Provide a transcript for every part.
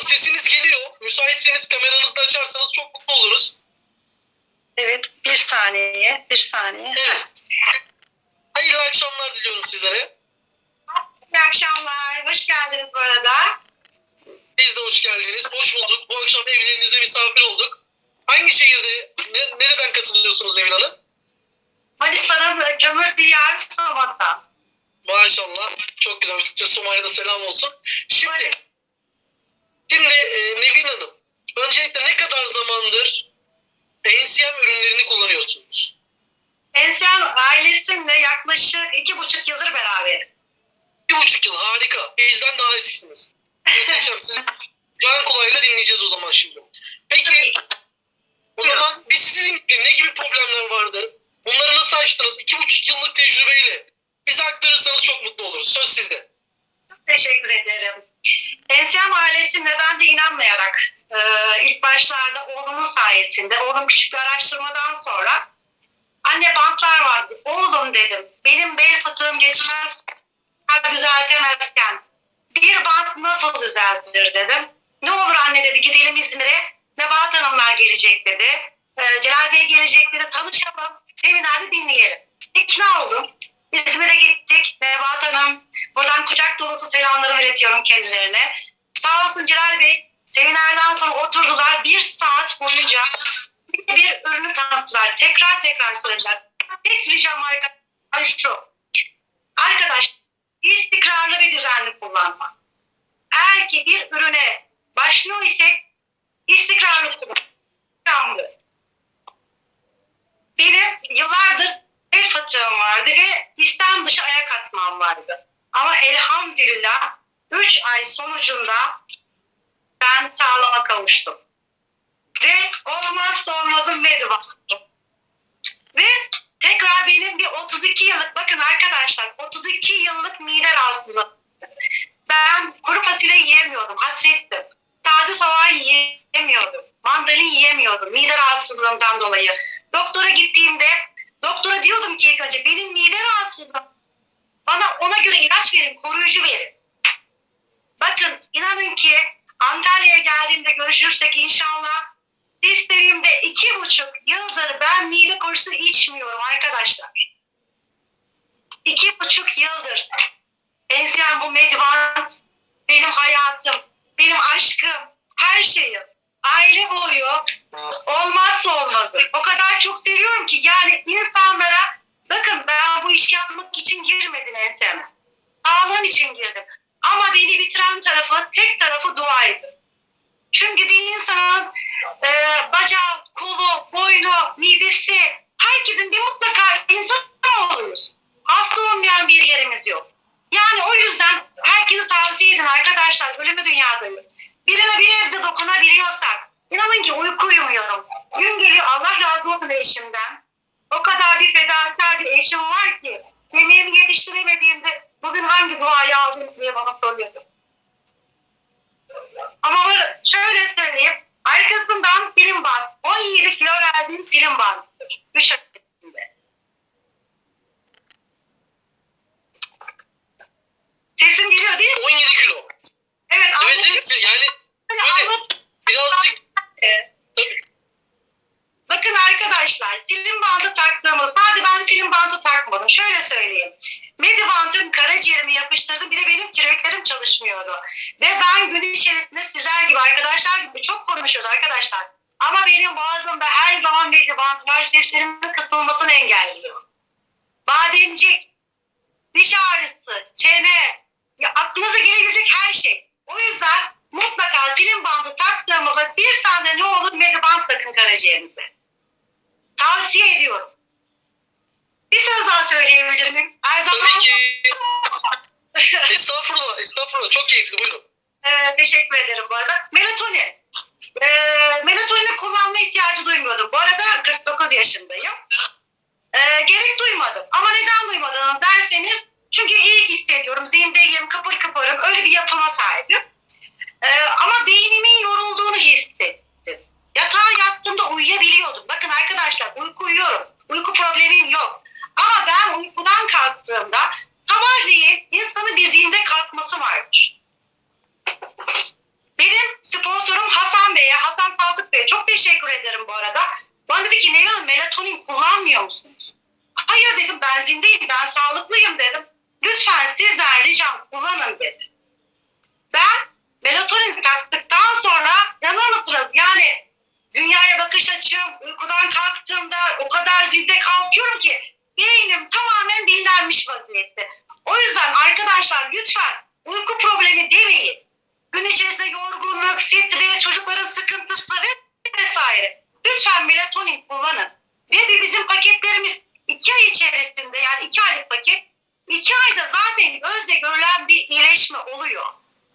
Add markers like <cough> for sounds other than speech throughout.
Hanım sesiniz geliyor. Müsaitseniz kameranızı da açarsanız çok mutlu oluruz. Evet, bir saniye, bir saniye. Evet. Hayırlı akşamlar diliyorum sizlere. İyi akşamlar, hoş geldiniz bu arada. Siz de hoş geldiniz. Hoş bulduk. Bu akşam evlerinizde misafir olduk. Hangi şehirde, ne- nereden katılıyorsunuz Nevin Hanım? Manisa'nın kömür diyarı Soma'dan. Maşallah. Çok güzel. Bütün Somali'de selam olsun. Şimdi, şimdi e, Nevin Hanım, öncelikle ne kadar zamandır NCM ürünlerini kullanıyorsunuz? Ensem ailesimle yaklaşık iki buçuk yıldır beraberim. Bir buçuk yıl harika. Bizden daha eskisiniz. Muhteşem. Sizi can kulağıyla dinleyeceğiz o zaman şimdi. Peki o zaman biz sizi dinleyelim. Ne gibi problemler vardı? Bunları nasıl aştınız? İki buçuk yıllık tecrübeyle bize aktarırsanız çok mutlu oluruz. Söz sizde. Teşekkür ederim. Ensem ailesimle ben de inanmayarak e, ilk başlarda oğlumun sayesinde, oğlum küçük bir araştırmadan sonra anne bantlar vardı. Oğlum dedim, benim bel fıtığım geçmez, düzeltemezken bir bant nasıl düzeltilir dedim. Ne olur anne dedi, gidelim İzmir'e. Nebahat Hanımlar gelecek dedi. E, Celal Bey gelecek dedi, tanışalım, seminerde dinleyelim. İkna oldum. İzmir'e gittik. Nebahat Hanım, buradan kucak dolusu selamlarımı iletiyorum kendilerine. Sağ olsun Celal Bey, seminerden sonra oturdular. Bir saat boyunca bir, ürünü tanıttılar. Tekrar tekrar söylediler. Tek ricam arkadaşlar şu. Arkadaş, istikrarlı ve düzenli kullanma. Eğer ki bir ürüne başlıyor isek istikrarlı kullanma. Benim yıllardır el fıtığım vardı ve istem dışı ayak atmam vardı. Ama elhamdülillah 3 ay sonucunda ben sağlama kavuştum. Ve olmazsa olmazım Mediva. Ve tekrar benim bir 32 yıllık bakın arkadaşlar 32 yıllık mide rahatsızlığı. Ben kuru fasulye yiyemiyordum. Hasrettim. Taze soğan yiyemiyordum. Mandalin yiyemiyordum. Mide rahatsızlığımdan dolayı. Doktora gittiğimde doktora diyordum ki ilk önce benim mide rahatsızlığım. Bana ona göre ilaç verin, koruyucu verin. Bakın inanın ki Antalya'ya geldiğimde görüşürsek inşallah sistemimde iki buçuk yıldır ben mide koruyucusu içmiyorum arkadaşlar. İki buçuk yıldır. Ensiyem bu Medivant benim hayatım, benim aşkım, her şeyim. Aile boyu olmazsa olmazım. O kadar çok seviyorum ki yani insanlara bakın ben bu iş yapmak için girmedim enseme. Sağlığım için girdim. Ama beni bitiren tarafı, tek tarafı duaydı. Çünkü bir insanın e, bacağı, kolu, boynu, midesi, herkesin bir mutlaka insan oluyoruz. Hasta olmayan bir yerimiz yok. Yani o yüzden herkese tavsiye edin arkadaşlar. Ölümü dünyadayız. Birine bir nebze dokunabiliyorsak. İnanın ki uyku uyumuyorum. Gün geliyor Allah razı olsun eşimden. O kadar bir fedakar bir eşim var ki. Yemeğimi yetiştiremediğimde bugün hangi duayı aldın diye bana soruyordu. Ama var- şöyle söyleyeyim. Arkasından silim bant. 17 kilo verdiğim silim banttır. 3 ay içinde. Sesim geliyor değil mi? 17 kilo. Evet Evet evet yani Böyle böyle anlat- birazcık Ee, tabii Bakın arkadaşlar silim bandı taktığımız, hadi ben silim Şöyle söyleyeyim. Medivant'ın karaciğerimi yapıştırdım. Bir de benim tiroidlerim çalışmıyordu. Ve ben gün içerisinde sizler gibi arkadaşlar gibi çok konuşuyoruz arkadaşlar. Ama benim boğazımda her zaman Medivant var. Seslerimin kısılmasını engelliyor. Bademcik, diş ağrısı, çene, ya aklınıza gelebilecek her şey. O yüzden mutlaka silim bandı taktığımızda bir tane ne olur Medivant takın karaciğerinize. Tavsiye ediyorum. Söyleyebilir miyim? Her zaman tabii ki <laughs> estağfurullah estağfurullah çok keyifli buyurun. Ee, teşekkür ederim bu arada. Melatonin. Ee, melatonini kullanma ihtiyacı duymuyordum. Bu arada 49 yaşındayım. Ee, gerek duymadım. Ama neden duymadınız derseniz çünkü iyi hissediyorum. Zihindeyim, kıpır kıpırım. Öyle bir yapıma sahibim. Ee, ama beynimin yorulduğunu hissettim. Yatağa yattığımda uyuyabiliyordum. Bakın arkadaşlar uyku uyuyorum. Uyku problemim yok. Ama ben uykudan kalktığımda sabahleyin insanın bir zihinde kalkması vardır. Benim spor Hasan Sadık Bey çok teşekkür ederim bu arada. Bana dedi ki Nevin melatonin kullanmıyor musunuz? Hayır dedim benzindeyim ben sağlıklıyım dedim. Lütfen sizden ricam kullanın dedi. Ben melatonin taktıktan sonra inanır mısınız yani dünyaya bakış açım uykudan kalktığımda o kadar zinde kalkıyorum ki beynim tamamen dinlenmiş vaziyette. O yüzden arkadaşlar lütfen uyku problemi demeyin. Gün içerisinde yorgunluk, stres, çocukların sıkıntısı ve vesaire. Lütfen melatonin kullanın. Ve bir bizim paketlerimiz iki ay içerisinde yani iki aylık paket iki ayda zaten gözle görülen bir iyileşme oluyor.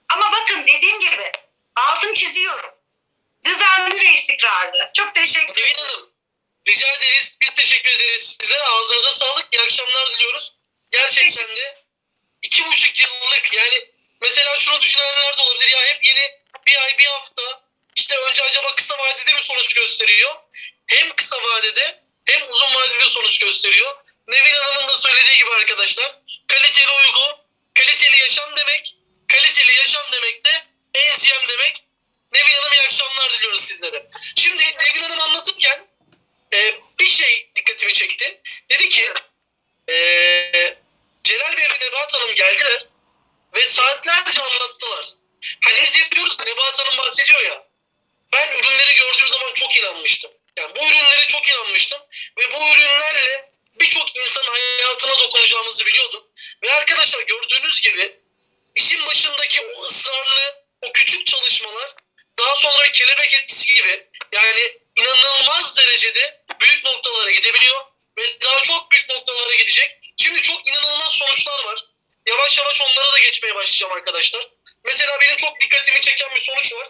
Ama bakın dediğim gibi altın çiziyorum. Düzenli ve istikrarlı. Çok teşekkür Nevin ederim. Hanım rica ederiz. Biz teşekkür ederiz size. Ağzınıza sağlık. İyi akşamlar diliyoruz. Gerçekten de iki buçuk yıllık yani mesela şunu düşünenler de olabilir ya hep yeni bir ay bir hafta işte önce acaba kısa vadede mi sonuç gösteriyor? Hem kısa vadede hem uzun vadede sonuç gösteriyor. Nevin Hanım'ın da söylediği gibi arkadaşlar kaliteli uygu, kaliteli yaşam demek, kaliteli yaşam demek de NCM demek. Nevin Hanım iyi akşamlar diliyoruz sizlere. Şimdi Nevin Hanım anlatırken e, bir şey dikkatimi çekti. Dedi ki e, Celal Bey ve Nebahat Hanım geldiler ve saatlerce anlattılar. Hani biz yapıyoruz Nebahat Hanım bahsediyor ya. Ben ürünleri gördüğüm zaman çok inanmıştım. Yani bu ürünlere çok inanmıştım ve bu ürünlerle birçok insanın hayatına dokunacağımızı biliyordum. Ve arkadaşlar gördüğünüz gibi işin başındaki o ısrarlı, o küçük çalışmalar daha sonra bir kelebek etkisi gibi yani inanılmaz derecede büyük noktalara gidebiliyor ve daha çok büyük noktalara gidecek. Şimdi çok inanılmaz sonuçlar var. Yavaş yavaş onlara da geçmeye başlayacağım arkadaşlar. Mesela benim çok dikkatimi çeken bir sonuç var.